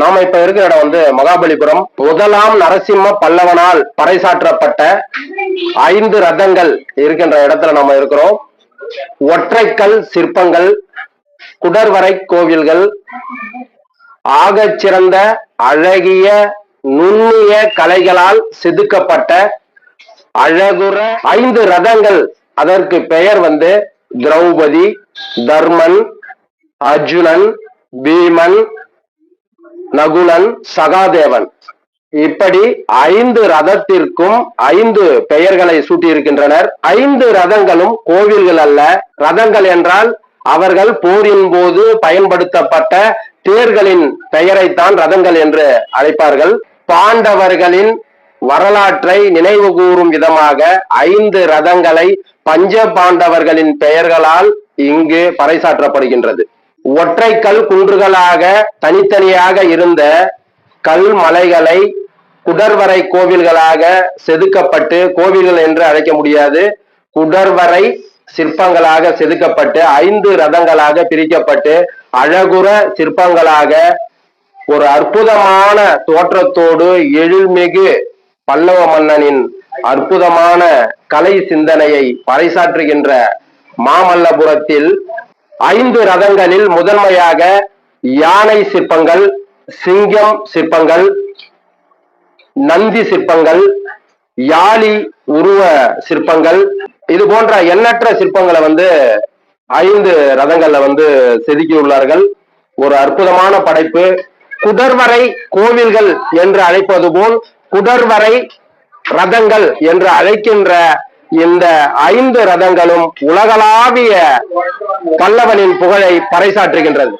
நாம இப்ப இருக்கிற இடம் வந்து மகாபலிபுரம். முதலாம் நரசிம்ம பல்லவனால் பறைசாற்றப்பட்ட ஐந்து ரதங்கள் இருக்கின்ற இடத்துல நம்ம இருக்கிறோம். ஒற்றைக்கல் சிற்பங்கள் குடர்வரை கோவில்கள் ஆக சிறந்த அழகிய நுண்ணிய கலைகளால் செதுக்கப்பட்ட அழகுற ஐந்து ரதங்கள். அதற்கு பெயர் வந்து திரௌபதி தர்மன் அர்ஜுனன் பீமன் நகுலன் சகாதேவன். இப்படி ஐந்து ரதத்திற்கும் ஐந்து பெயர்களை சூட்டியிருக்கின்றனர். ஐந்து ரதங்களும் கோவில்கள் அல்ல. ரதங்கள் என்றால் அவர்கள் போரின் போது பயன்படுத்தப்பட்ட தேர்களின் பெயரைத்தான் ரதங்கள் என்று அழைப்பார்கள். பாண்டவர்களின் வரலாற்றை நினைவு கூறும் விதமாக ஐந்து ரதங்களை பஞ்ச பாண்டவர்களின் பெயர்களால் இங்கு பறைசாற்றப்படுகின்றது. ஒற்றை கல் குன்றுகளாக தனித்தனியாக இருந்த கல் மலைகளை குடர்வரை கோவில்களாக செதுக்கப்பட்டு கோவில்கள் என்று அழைக்க முடியாது. குடர்வரை சிற்பங்களாக செதுக்கப்பட்டு ஐந்து ரதங்களாக பிரிக்கப்பட்டு அழகுற சிற்பங்களாக ஒரு அற்புதமான தோற்றத்தோடு எழில்மிகு பல்லவ மன்னனின் அற்புதமான கலை சிந்தனையை பறைசாற்றுகின்ற மாமல்லபுரத்தில் ஐந்து ரதங்களில் முதன்மையாக யானை சிற்பங்கள் சிங்கம் சிற்பங்கள் நந்தி சிற்பங்கள் யாழி உருவ சிற்பங்கள். இது போன்ற எண்ணற்ற சிற்பங்களை வந்து ஐந்து ரதங்கள்ல வந்து செதுக்கியுள்ளார்கள். ஒரு அற்புதமான படைப்பு. குடர்வரை கோவில்கள் என்று அழைப்பது போல் குடர்வரை ரதங்கள் என்று அழைக்கின்ற இந்த ஐந்து ரதங்களும் உலகளாவிய பல்லவனின் புகழை பறைசாற்றுகின்றது.